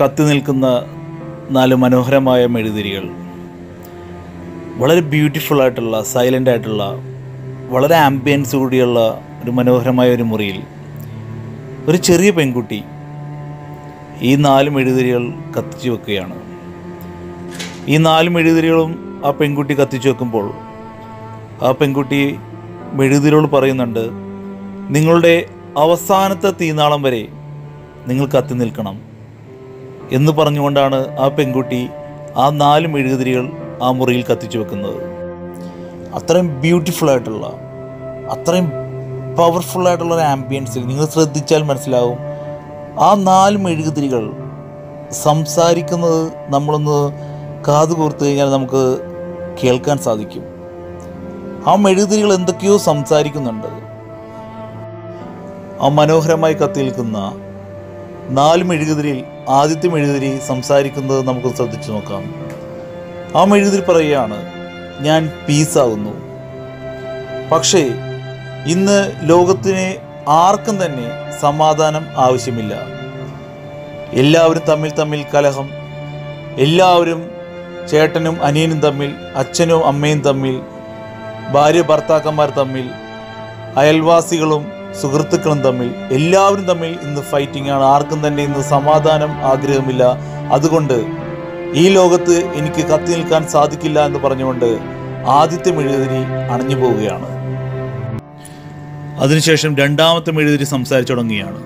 കത്തി നിൽക്കുന്ന നാല് മനോഹരമായ മെഴുതിരികൾ. വളരെ ബ്യൂട്ടിഫുൾ ആയിട്ടുള്ള സൈലന്റ് ആയിട്ടുള്ള വളരെ ആംബിയൻസ് കൂടിയുള്ള ഒരു മനോഹരമായ ഒരു മുറിയിൽ ഒരു ചെറിയ പെൺകുട്ടി ഈ നാല് മെഴുതിരികൾ കത്തിച്ചു വെക്കുകയാണ്. ഈ നാല് മെഴുതിരികളും ആ പെൺകുട്ടി കത്തിച്ചു വെക്കുമ്പോൾ ആ പെൺകുട്ടി മെഴുതിരോട് പറയുന്നുണ്ട് നിങ്ങളുടെ അവസാനത്തെ തീനാളം വരെ നിങ്ങൾ കത്തി നിൽക്കണം. എന്ന് പറഞ്ഞുകൊണ്ടാണ് ആ പെൺകുട്ടി ആ നാല് മെഴുകുതിരികൾ ആ മുറിയിൽ കത്തിച്ചു വെക്കുന്നത്. അത്രയും ബ്യൂട്ടിഫുൾ ആയിട്ടുള്ള അത്രയും ആയിട്ടുള്ള ഒരു ആംബിയൻസിൽ നിങ്ങൾ ശ്രദ്ധിച്ചാൽ മനസ്സിലാവും. ആ നാല് മെഴുകുതിരികൾ സംസാരിക്കുന്നത് നമ്മളൊന്ന് കാത് കോർത്ത് കഴിഞ്ഞാൽ നമുക്ക് കേൾക്കാൻ സാധിക്കും. ആ മെഴുകുതിരികൾ എന്തൊക്കെയോ സംസാരിക്കുന്നുണ്ട്. ആ മനോഹരമായി കത്തി നിൽക്കുന്ന നാല് മെഴുകുതിരിയിൽ ആദ്യത്തെ മെഴുകുതിരി സംസാരിക്കുന്നത് നമുക്ക് ശ്രദ്ധിച്ചു നോക്കാം. ആ മെഴുകുതിരി പറയുകയാണ് ഞാൻ പീസാകുന്നു പക്ഷേ ഇന്ന് ലോകത്തിന് ആർക്കും തന്നെ സമാധാനം ആവശ്യമില്ല. എല്ലാവരും തമ്മിൽ തമ്മിൽ കലഹം എല്ലാവരും ചേട്ടനും അനിയനും തമ്മിൽ അച്ഛനും അമ്മയും തമ്മിൽ ഭാര്യ ഭർത്താക്കന്മാർ തമ്മിൽ അയൽവാസികളും സുഹൃത്തുക്കളും തമ്മിൽ എല്ലാവരും തമ്മിൽ ഇന്ന് ഫൈറ്റിംഗ് ആണ്. ആർക്കും തന്നെ ഇന്ന് സമാധാനം ആഗ്രഹമില്ല. അതുകൊണ്ട് ഈ ലോകത്ത് എനിക്ക് കത്തി നിൽക്കാൻ സാധിക്കില്ല എന്ന് പറഞ്ഞുകൊണ്ട് ആദ്യത്തെ മെഴുകുതിരി അണഞ്ഞു പോവുകയാണ്. അതിനുശേഷം രണ്ടാമത്തെ മെഴുകുതിരി സംസാരിച്ചു തുടങ്ങുകയാണ്.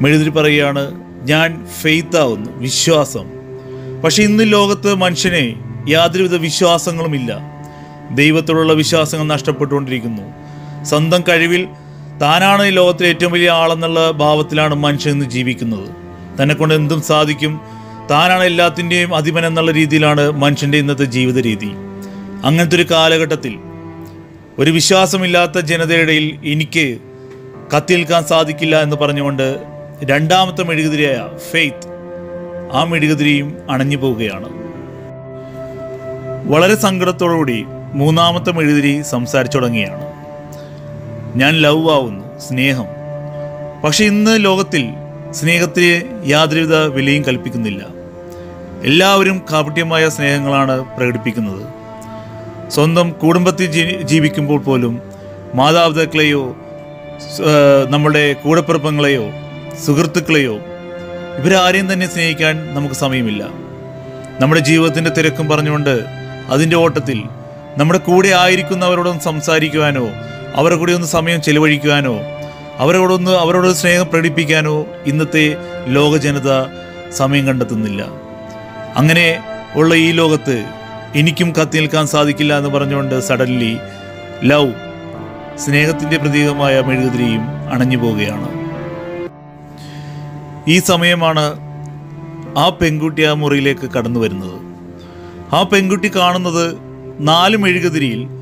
മെഴുതിരി പറയുകയാണ് ഞാൻ ഫെയ്ത്ത് ആവുന്നു വിശ്വാസം. പക്ഷെ ഇന്ന് ലോകത്ത് മനുഷ്യനെ യാതൊരുവിധ വിശ്വാസങ്ങളുമില്ല ദൈവത്തോടുള്ള വിശ്വാസങ്ങൾ നഷ്ടപ്പെട്ടുകൊണ്ടിരിക്കുന്നു. സ്വന്തം കഴിവിൽ താനാണ് ഈ ലോകത്തിലെ ഏറ്റവും വലിയ ആളെന്നുള്ള ഭാവത്തിലാണ് മനുഷ്യൻ ഇന്ന് ജീവിക്കുന്നത്. തന്നെ കൊണ്ട് എന്തും സാധിക്കും. താനാണ് എല്ലാത്തിന്റെയും അധിപൻ എന്നുള്ള രീതിയിലാണ് മനുഷ്യന്റെ ഇന്നത്തെ ജീവിത രീതി അങ്ങനത്തെ ഒരു കാലഘട്ടത്തിൽ ഒരു വിശ്വാസമില്ലാത്ത ജനതയുടെ എനിക്ക് കത്തിയേൽക്കാൻ സാധിക്കില്ല എന്ന് പറഞ്ഞുകൊണ്ട് രണ്ടാമത്തെ മെഴുകുതിരിയായ ഫെയ്ത്ത് ആ മെഴുകുതിരിയും അണഞ്ഞു പോവുകയാണ്. വളരെ സങ്കടത്തോടുകൂടി മൂന്നാമത്തെ മെഴുകുതിരി സംസാരിച്ചു തുടങ്ങിയാണ് ഞാൻ ലവ് ആവുന്നു സ്നേഹം. പക്ഷെ ഇന്ന് ലോകത്തിൽ സ്നേഹത്തിന് യാതൊരുവിധ വിലയും കൽപ്പിക്കുന്നില്ല. എല്ലാവരും കാപട്യമായ സ്നേഹങ്ങളാണ് പ്രകടിപ്പിക്കുന്നത്. സ്വന്തം കുടുംബത്തിൽ ജീവിക്കുമ്പോൾ പോലും മാതാപിതാക്കളെയോ നമ്മുടെ കൂടപ്പിറപ്പങ്ങളെയോ സുഹൃത്തുക്കളെയോ ഇവരാരെയും തന്നെ സ്നേഹിക്കാൻ നമുക്ക് സമയമില്ല. നമ്മുടെ ജീവിതത്തിന്റെ തിരക്കും പറഞ്ഞുകൊണ്ട് അതിന്റെ ഓട്ടത്തിൽ നമ്മുടെ കൂടെ ആയിരിക്കുന്നവരോടൊന്നും സംസാരിക്കുവാനോ അവരുടെ കൂടെ ഒന്ന് സമയം ചെലവഴിക്കുവാനോ അവരോടൊന്ന് അവരോട് സ്നേഹം പ്രകടിപ്പിക്കാനോ ഇന്നത്തെ ലോക ജനത സമയം കണ്ടെത്തുന്നില്ല. അങ്ങനെ ഉള്ള ഈ ലോകത്ത് എനിക്കും കത്തി നിൽക്കാൻ സാധിക്കില്ല എന്ന് പറഞ്ഞുകൊണ്ട് സഡൻലി ലവ് സ്നേഹത്തിന്റെ പ്രതീകമായ മെഴുകുതിരിയും അണഞ്ഞു പോവുകയാണ്. ഈ സമയമാണ് ആ പെൺകുട്ടി ആ മുറിയിലേക്ക് കടന്നു വരുന്നത് ആ പെൺകുട്ടി കാണുന്നത് നാല് മെഴുകുതിരിയിൽ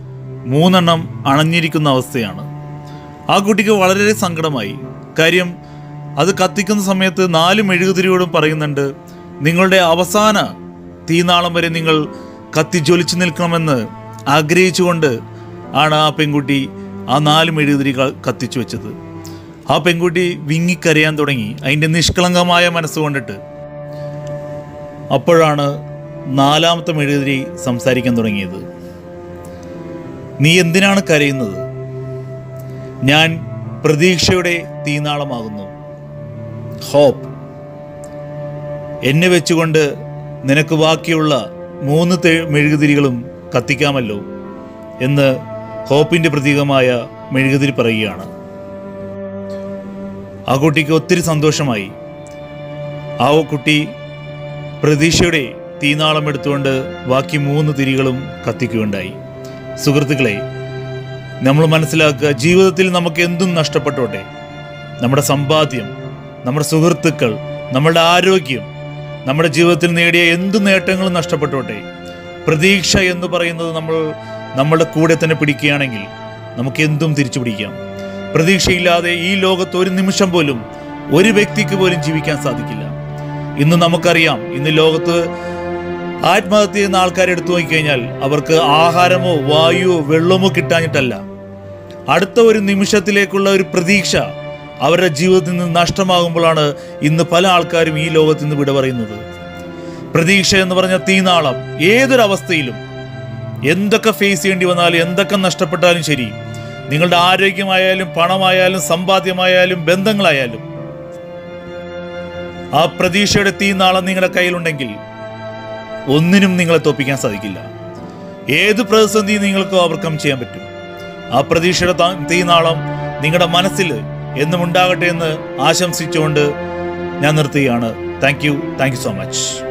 മൂന്നെണ്ണം അണഞ്ഞിരിക്കുന്ന അവസ്ഥയാണ്. ആ കുട്ടിക്ക് വളരെ സങ്കടമായി. കാര്യം അത് കത്തിക്കുന്ന സമയത്ത് നാല് മെഴുകുതിരിയോടും പറയുന്നുണ്ട് നിങ്ങളുടെ അവസാന തീനാളം വരെ നിങ്ങൾ കത്തി ജ്വലിച്ചു നിൽക്കണമെന്ന് ആഗ്രഹിച്ചുകൊണ്ട് ആണ് ആ പെൺകുട്ടി ആ നാല് മെഴുകുതിരി കത്തിച്ചു വെച്ചത്. ആ പെൺകുട്ടി വിങ്ങിക്കരയാൻ തുടങ്ങി. അതിന്റെ നിഷ്കളങ്കമായ മനസ്സ് മനസ്സുകൊണ്ടിട്ട് അപ്പോഴാണ് നാലാമത്തെ മെഴുകുതിരി സംസാരിക്കാൻ തുടങ്ങിയത്. നീ എന്തിനാണ് കരയുന്നത്? ഞാൻ പ്രതീക്ഷയുടെ തീനാളമാകുന്നു. ഹോപ്പ് എന്നെ വെച്ചുകൊണ്ട് നിനക്ക് ബാക്കിയുള്ള മൂന്ന് മെഴുകുതിരികളും കത്തിക്കാമല്ലോ എന്ന് ഹോപ്പിന്റെ പ്രതീകമായ മെഴുകുതിരി പറയുകയാണ്. ആ കുട്ടിക്ക് ഒത്തിരി സന്തോഷമായി. ആ കുട്ടി പ്രതീക്ഷയുടെ തീനാളം എടുത്തുകൊണ്ട് ബാക്കി മൂന്ന് തിരികളും കത്തിക്കുകയുണ്ടായി. സുഹൃത്തുക്കളെ നമ്മൾ മനസ്സിലാക്കുക ജീവിതത്തിൽ നമുക്ക് എന്തും നഷ്ടപ്പെട്ടോട്ടെ. നമ്മുടെ സമ്പാദ്യം നമ്മുടെ സുഹൃത്തുക്കൾ നമ്മുടെ ആരോഗ്യം നമ്മുടെ ജീവിതത്തിൽ നേടിയ എന്ത് നേട്ടങ്ങളും നഷ്ടപ്പെട്ടോട്ടെ. പ്രതീക്ഷ എന്ന് പറയുന്നത് നമ്മൾ നമ്മളുടെ കൂടെ തന്നെ പിടിക്കുകയാണെങ്കിൽ നമുക്ക് എന്തും തിരിച്ചു പിടിക്കാം. പ്രതീക്ഷയില്ലാതെ ഈ ലോകത്ത് ഒരു നിമിഷം പോലും ഒരു വ്യക്തിക്ക് പോലും ജീവിക്കാൻ സാധിക്കില്ല. ഇന്ന് നമുക്കറിയാം ഇന്ന് ലോകത്ത് ആത്മഹത്യ ചെയ്യുന്ന ആൾക്കാരെ എടുത്തു നോക്കിക്കഴിഞ്ഞാൽ അവർക്ക് ആഹാരമോ വായുവോ വെള്ളമോ കിട്ടാഞ്ഞിട്ടല്ല. അടുത്ത ഒരു നിമിഷത്തിലേക്കുള്ള ഒരു പ്രതീക്ഷ അവരുടെ ജീവിതത്തിൽ നിന്ന് നഷ്ടമാകുമ്പോഴാണ് ഇന്ന് പല ആൾക്കാരും ഈ ലോകത്ത് നിന്ന് വിട പറയുന്നത്. പ്രതീക്ഷ എന്ന് പറഞ്ഞ തീനാളം. ഏതൊരവസ്ഥയിലും എന്തൊക്കെ ഫേസ് ചെയ്യേണ്ടി വന്നാലും എന്തൊക്കെ നഷ്ടപ്പെട്ടാലും ശരി. നിങ്ങളുടെ ആരോഗ്യമായാലും പണമായാലും സമ്പാദ്യമായാലും ബന്ധങ്ങളായാലും ആ പ്രതീക്ഷയുടെ തീനാളം നിങ്ങളുടെ കയ്യിലുണ്ടെങ്കിൽ ഒന്നിനും നിങ്ങളെ തോപ്പിക്കാൻ സാധിക്കില്ല. ഏത് പ്രതിസന്ധി നിങ്ങൾക്ക് ഓവർകം ചെയ്യാൻ പറ്റും. ആ പ്രതീക്ഷയുടെ തീനാളം നിങ്ങളുടെ മനസ്സിൽ എന്നും ഉണ്ടാകട്ടെ എന്ന് ആശംസിച്ചുകൊണ്ട് ഞാൻ നിർത്തുകയാണ്. Thank you thank you so much